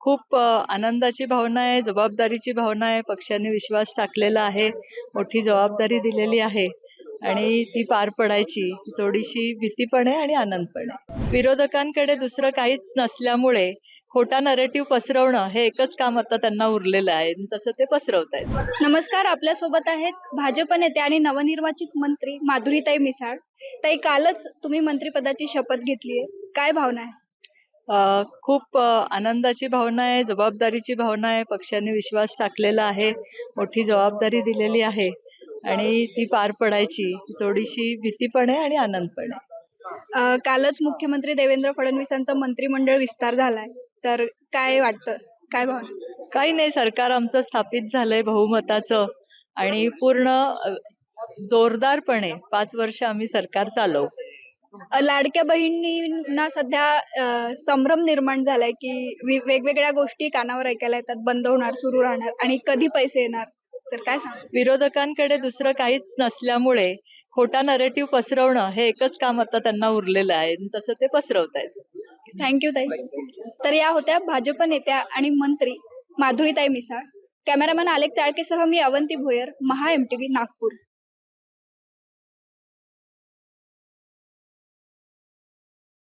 खूप आनंदाची भावना आहे जबाबदारीची भावना आहे पक्षाने विश्वास टाकलेला आहे मोठी जबाबदारी दिलेली आहे आणि ती पार पडायची. थोडीशी भीती पण आहे आणि आनंद पण आहे. विरोधकांकडे दुसरं काहीच नसल्यामुळे खोटा नरेटिव्ह पसरवणं हे एकच काम आता त्यांना उरलेलं आहे तसं ते पसरवत आहेत. नमस्कार आपल्यासोबत आहेत भाजप नेते आणि नवनिर्वाचित मंत्री माधुरीताई मिसाळ. ताई कालच तुम्ही मंत्रिपदाची शपथ घेतली आहे काय भावना आहे? अ, खूप अ, आनंदाची भावना आहे जबाबदारीची भावना आहे पक्षाने विश्वास टाकलेला आहे मोठी जबाबदारी दिलेली आहे आणि ती पार पडायची. थोडीशी भीती पण आहे आणि आनंद पण आहे. अं, कालच मुख्यमंत्री देवेंद्र फडणवीसांचा मंत्रिमंडळ विस्तार झालाय. तर काय वाटतं? काय भावना? काही नाही सरकार आमचं स्थापित झालंय बहुमताचं आणि पूर्ण अ, जोरदारपणे पाच वर्ष आम्ही सरकार चालवू. लाडक्या बहिणींना सध्या संभ्रम निर्माण झालाय की वेगवेगळ्या गोष्टी कानावर ऐकायला येतात. बंद होणार सुरू राहणार आणि कधी पैसे येणार? तर काय सांग विरोधकांकडे दुसरं काहीच नसल्यामुळे खोटा नरेटिव्ह पसरवणं हे एकच काम आता त्यांना उरलेलं आहे तसं ते पसरवत आहेत. थँक्यू ताई. तर या होत्या भाजप नेत्या आणि मंत्री माधुरीताई मिसाळ. कॅमेरामॅन अलेक चाळकेसह मी अवंती भोयर महा एमटीव्ही नागपूर.